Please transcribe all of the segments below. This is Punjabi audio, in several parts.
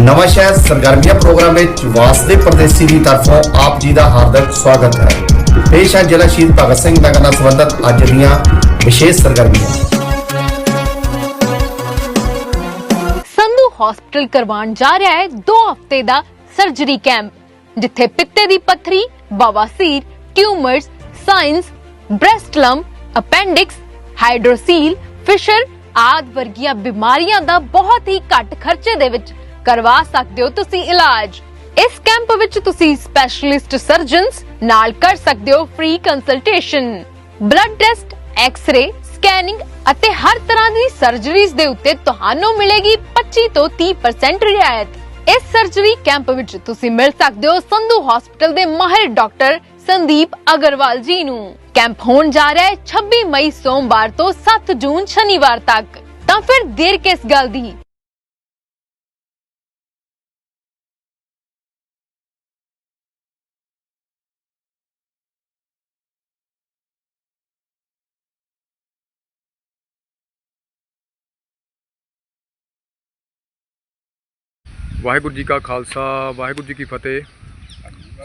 ਨਵਾਂ ਸ਼ਹਿਰ ਸਰਗਰਮੀਆਂ ਪ੍ਰੋਗਰਾਮ ਵਿੱਚ ਵਾਸਦੇ ਪਰਦੇਸੀ ਦੀ ਤਰਫੋਂ ਆਪ ਜੀ ਦਾ ਹਾਰਦਿਕ ਸਵਾਗਤ ਹੈ। ਪੇਸ਼ ਹੈ ਜ਼ਿਲ੍ਹਾ ਸ਼ਹੀਦ ਭਗਤ ਸਿੰਘ ਨਗਰ ਨਾਲ ਸੰਬੰਧਿਤ ਅੱਜ ਦੀਆਂ ਵਿਸ਼ੇਸ਼ ਸਰਗਰਮੀਆਂ। ਸੰਧੂ ਹਸਪੀਟਲ ਕਰਵਾਉਣ ਜਾ ਰਿਹਾ ਹੈ 2 ਹਫ਼ਤੇ ਦਾ ਸਰਜਰੀ ਕੈਂਪ ਜਿੱਥੇ ਪਿੱਤੇ ਦੀ ਪੱਥਰੀ ਬਵਾਸੀਰ tumours sinus breast lump appendix hydrocele fissure ਆਦ ਵਰਗੀਆਂ ਬਿਮਾਰੀਆਂ ਦਾ ਬਹੁਤ ਹੀ ਘੱਟ ਖਰਚੇ ਦੇ ਵਿੱਚ ਕਰਵਾ ਸਕਦੇ ਹੋ ਤੁਸੀਂ ਇਲਾਜ। ਇਸ ਕੈਂਪ ਵਿੱਚ ਤੁਸੀਂ ਸਪੈਸ਼ਲਿਸਟ ਸਰਜਨਸ ਨਾਲ ਕਰ ਸਕਦੇ ਹੋ free consultation blood test x-ray scanning ਅਤੇ ਹਰ ਤਰ੍ਹਾਂ ਦੀ ਸਰਜਰੀਜ਼ ਦੇ ਉੱਤੇ ਤੁਹਾਨੂੰ ਮਿਲੇਗੀ 25 ਤੋਂ 30% ਰਿਆਇਤ। ਇਸ ਸਰਜਰੀ ਕੈਂਪ ਵਿੱਚ ਤੁਸੀਂ ਮਿਲ ਸਕਦੇ ਹੋ ਸੰਧੂ ਹਸਪੀਟਲ ਦੇ ਮਾਹਿਰ ਡਾਕਟਰ ਸੰਦੀਪ ਅਗਰਵਾਲ ਜੀ ਨੂੰ। ਕੈਂਪ ਹੋਣ ਜਾ ਰਿਹਾ ਹੈ 26 ਮਈ ਸੋਮਵਾਰ ਤੋਂ 7 ਜੂਨ ਸ਼ਨੀਵਾਰ ਤੱਕ। ਤਾਂ ਫਿਰ ਦੇਰ ਕਿਸ ਗੱਲ ਦੀ? ਵਾਹਿਗੁਰੂ ਜੀ ਕਾ ਖਾਲਸਾ, ਵਾਹਿਗੁਰੂ ਜੀ ਕੀ ਫਤਿਹ।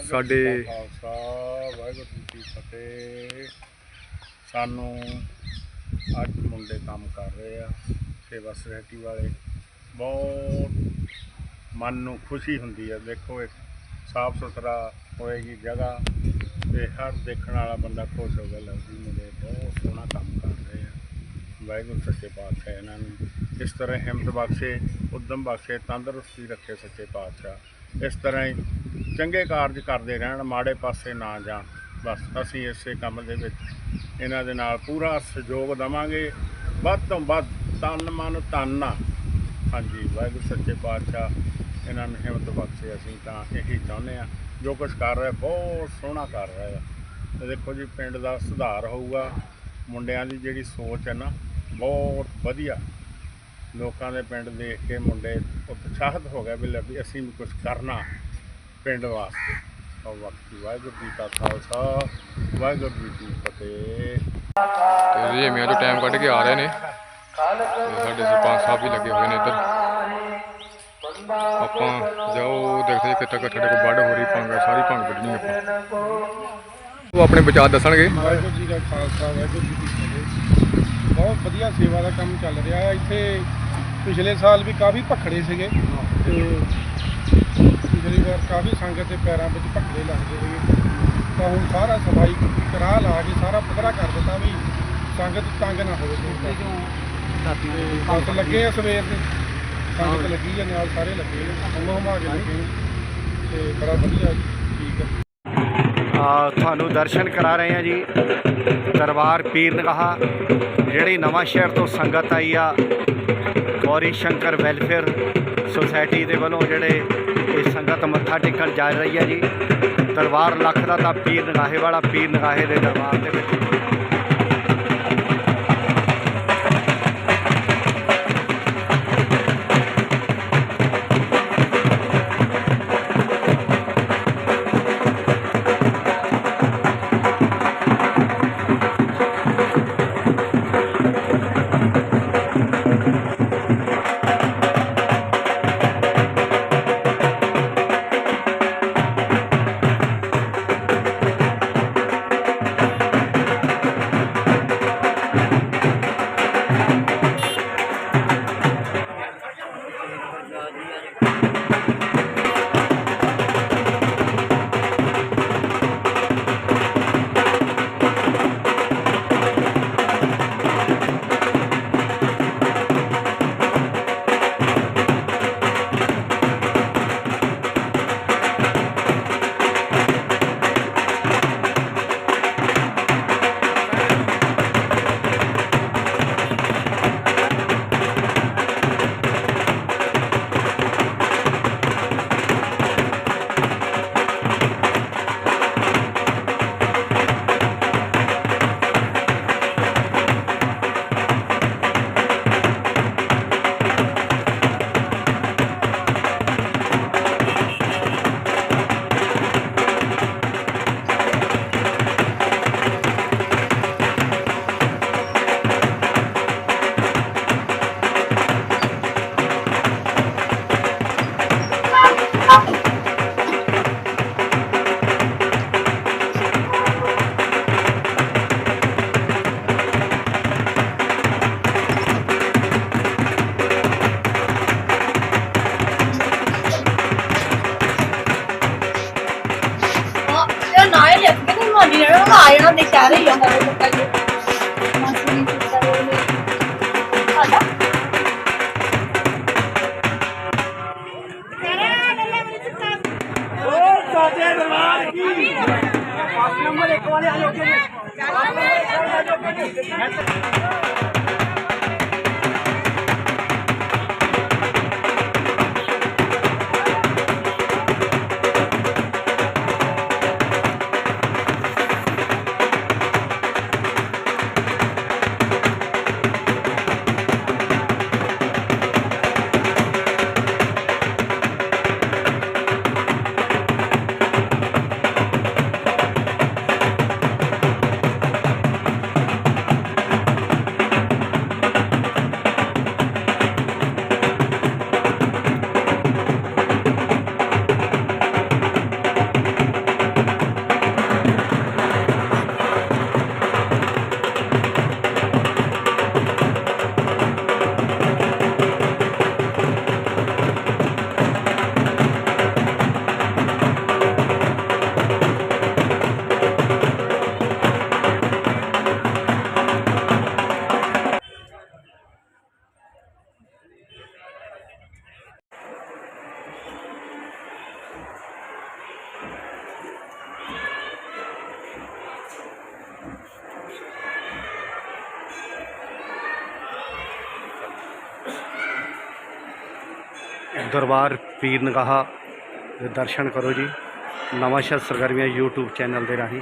ਸਾਡੇ ਖਾਲਸਾ ਵਾਹਿਗੁਰੂ ਜੀ ਕੀ ਫਤਿਹ ਸਾਨੂੰ ਅੱਜ ਮੁੰਡੇ ਕੰਮ ਕਰ ਰਹੇ ਆ, ਸੇਵਾ ਸੁਸਾਇਟੀ ਵਾਲੇ। ਬਹੁਤ ਮਨ ਨੂੰ ਖੁਸ਼ੀ ਹੁੰਦੀ ਹੈ ਦੇਖੋ ਇੱਕ ਸਾਫ਼ ਸੁਥਰਾ ਹੋਏਗੀ ਜਗ੍ਹਾ ਤੇ ਹਰ ਦੇਖਣ ਵਾਲਾ ਬੰਦਾ ਖੁਸ਼ ਹੋ ਗਿਆ ਲੱਗਦੀ ਮੁੰਡੇ ਬਹੁਤ ਸੋਹਣਾ ਕੰਮ ਕਰ ਰਹੇ ਆ। ਵਾਹਿਗੁਰੂ ਸੱਚੇ ਪਾਤਸ਼ਾਹ ਇਹਨਾਂ ਨੂੰ ਇਸ ਤਰ੍ਹਾਂ ਹਿੰਮਤ ਬਖਸ਼ੇ, ਉਦਮ ਬਖਸ਼ੇ, ਤੰਦਰੁਸਤੀ ਰੱਖੇ ਸੱਚੇ ਪਾਤਸ਼ਾਹ। ਇਸ ਤਰ੍ਹਾਂ ਹੀ ਚੰਗੇ ਕਾਰਜ ਕਰਦੇ ਰਹਿਣ, ਮਾੜੇ ਪਾਸੇ ਨਾ ਜਾਣ। ਬਸ ਅਸੀਂ ਇਸੇ ਕੰਮ ਦੇ ਵਿੱਚ ਇਹਨਾਂ ਦੇ ਨਾਲ ਪੂਰਾ ਸਹਿਯੋਗ ਦਵਾਂਗੇ। ਵੱਧ ਤੋਂ ਵੱਧ ਤਨ ਮਨ ਧਨ ਹਾਂਜੀ, ਵਾਹਿਗੁਰੂ ਸੱਚੇ ਪਾਤਸ਼ਾਹ, ਇਹਨਾਂ ਨੂੰ ਹਿੰਮਤ ਬਖਸ਼ੇ ਅਸੀਂ ਤਾਂ ਇਹੀ ਚਾਹੁੰਦੇ ਆ ਜੋ ਕੁਝ ਕਰ ਰਿਹਾ, ਬਹੁਤ ਸੋਹਣਾ ਕਰ ਰਿਹਾ ਆ ਤੇ ਦੇਖੋ ਜੀ, ਪਿੰਡ ਦਾ ਸੁਧਾਰ ਹੋਊਗਾ। ਮੁੰਡਿਆਂ ਦੀ ਜਿਹੜੀ ਸੋਚ ਹੈ ਨਾ, ਬਹੁਤ ਵਧੀਆ। ਲੋਕਾਂ ਦੇ ਪਿੰਡ ਦੇਖ ਕੇ ਮੁੰਡੇ ਉਤਸ਼ਾਹਿਤ ਹੋ ਗਏ ਵੀ ਲੈ ਵੀ ਅਸੀਂ ਵੀ ਕੁਝ ਕਰਨਾ ਪਿੰਡ ਵਾਸਤੇ। ਉਹ ਵਕਤ ਵਾਹਿਗੁਰੂ ਜੀ ਕਾ ਖਾਲਸਾ ਵਾਹਿਗੁਰੂ ਜੀ ਕੀ ਫਤਿਹ। ਤੇ ਰਜੇਮੀਆਂ ਤੋਂ ਟਾਈਮ ਕੱਢ ਕੇ ਆ ਰਹੇ ਨੇ। ਸਾਡੇ ਸਰਪੰਚ ਸਾਹਿਬ ਵੀ ਲੱਗੇ ਹੋਏ ਨੇ ਇੱਧਰ। ਆਪਾਂ ਜਾਓ ਦੇਖਦੇ ਕਿੱਥੇ ਕਿੱਥੇ ਸਾਡੇ ਕੋਲ ਵੱਢ ਹੋ ਰਹੀ ਹੈ, ਸਾਰੀ ਭੰਗ ਵੱਢਣੀ ਆਪਾਂ। ਉਹ ਆਪਣੇ ਵਿਚਾਰ ਦੱਸਣਗੇ। ਵਾਹਿਗੁਰੂ ਜੀ ਦਾ ਖਾਲਸਾ ਵਾਹਿਗੁਰੂ ਜੀ ਕੀ ਫਤਿਹ। ਬਹੁਤ ਵਧੀਆ ਸੇਵਾ ਦਾ ਕੰਮ ਚੱਲ ਰਿਹਾ ਹੈ ਇੱਥੇ ਪਿਛਲੇ ਸਾਲ ਵੀ ਕਾਫੀ ਭਖੜੇ ਸੀਗੇ ਤੇ ਪਿਛਲੀ ਵਾਰ ਕਾਫੀ ਸੰਗਤ ਦੇ ਪੈਰਾਂ ਵਿੱਚ ਭਖੜੇ ਲੱਗਦੇ ਸੀਗੇ। ਤਾਂ ਹੁਣ ਸਾਰਾ ਸਫ਼ਾਈ ਕਰਾ ਲਾ ਕੇ ਸਾਰਾ ਪੱਧਰਾ ਕਰ ਦਿੱਤਾ ਵੀ ਸੰਗਤ ਤੰਗ ਨਾ ਹੋਵੇ ਤੇ ਬਸ ਲੱਗੇ ਆ ਸਵੇਰ ਦੇ। ਸੰਗਤ ਲੱਗੀ ਆ ਨਾਲ ਸਾਰੇ ਲੱਗੇ ਆ। ਹਮਾ ਹਮਾ ਕੇ ਲੱਗੇ ਤੇ ਬੜਾ ਵਧੀਆ ਠੀਕ ਹੈ ਆ ਤੁਹਾਨੂੰ ਦਰਸ਼ਨ ਕਰਾ ਰਹੇ ਹਾਂ ਜੀ। ਦਰਬਾਰ ਪੀਰ ਨਗਾਹ ਜਿਹੜੀ ਨਵਾਂ ਸ਼ਹਿਰ ਤੋਂ ਸੰਗਤ ਆਈ ਆ। ਗੌਰੀ ਸ਼ੰਕਰ ਵੈਲਫੇਅਰ ਸੁਸਾਇਟੀ ਦੇ ਵੱਲੋਂ ਜਿਹੜੇ ਇਹ ਸੰਗਤ ਮੱਥਾ ਟੇਕਣ ਜਾ ਰਹੀ ਹੈ ਜੀ। ਦਰਬਾਰ ਲੱਖ ਦਾ ਤਾਂ ਪੀਰ ਨਗਾਹੇ ਵਾਲਾ, ਪੀਰ ਨਗਾਹੇ ਦੇ ਦਰਬਾਰ ਦੇ ਵਿੱਚ। ਸਾਡੇ ਚਾਰੇ ਹੀ ਆਉਂਦਾ ਉਹ ਕੱਲ ਮਾਸੂਰੀ ਸੁੱਤਾ ਰਹੇ ਸਾਡਾ। ਦਰਬਾਰ ਪੀਰ ਨਗਾਹਾ ਦੇ ਦਰਸ਼ਨ ਕਰੋ ਜੀ। ਨਵਾਂ ਸ਼ਹਿਰ ਸਰਗਰਮੀਆਂ YouTube ਚੈਨਲ ਦੇ ਰਾਹੀਂ।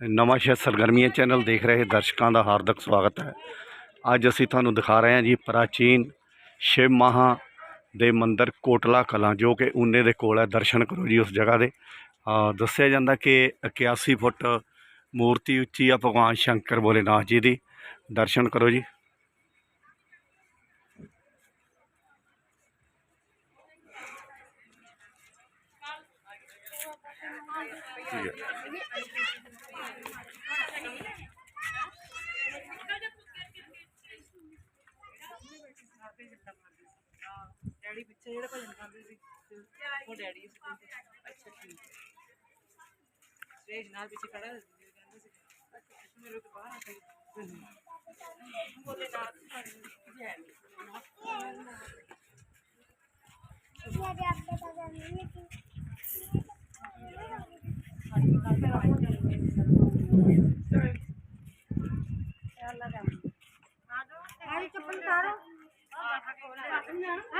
ਨਵਾਂ ਸ਼ਹਿਰ ਸਰਗਰਮੀਆਂ ਚੈਨਲ ਦੇਖ ਰਹੇ ਦਰਸ਼ਕਾਂ ਦਾ ਹਾਰਦਿਕ ਸਵਾਗਤ ਹੈ। ਅੱਜ ਅਸੀਂ ਤੁਹਾਨੂੰ ਦਿਖਾ ਰਹੇ ਹਾਂ ਜੀ ਪ੍ਰਾਚੀਨ ਸ਼ਿਵ ਮਹਾ ਦੇ ਮੰਦਿਰ ਕੋਟਲਾ ਕਲਾਂ, ਜੋ ਕਿ ਊਨੇ ਦੇ ਕੋਲ ਹੈ, ਦਰਸ਼ਨ ਕਰੋ ਜੀ ਉਸ ਜਗ੍ਹਾ ਦੇ। ਦੱਸਿਆ ਜਾਂਦਾ ਕਿ 81 ਫੁੱਟ ਮੂਰਤੀ ਉੱਚੀ ਆ ਭਗਵਾਨ ਸ਼ੰਕਰ ਭੋਲੇਨਾਥ ਜੀ ਦੀ। ਦਰਸ਼ਨ ਕਰੋ ਜੀ। ਡੈਡੀ ਪਿੱਛੇ ਜਿਹੜੇ ਭਜਨ ਕਰਦੇ ਸੀ ਉਹ ਡੈਡੀ ਸੀ ਅੱਛਾ ਠੀਕ ਸਟੇਜ ਨਾਲ ਪਿੱਛੇ ਖੜਾ ਕਹਿੰਦੇ ਸੀ। ਮੇਰੇ ਤੋਂ ਬਾਹਰ ਆ ਕੇ। ਉਹਦੇ ਨਾਲ ਕਿਹਦੇ ਹੈ ਇਹ ਦੇ ਆਪੇ ਤਾਂ ਜਾਣੀ ਨਹੀਂ। ਚੱਲ ਲਗਾ ਆ ਜਾ ਚੱਪਲ ਤਾਰੋ ਆ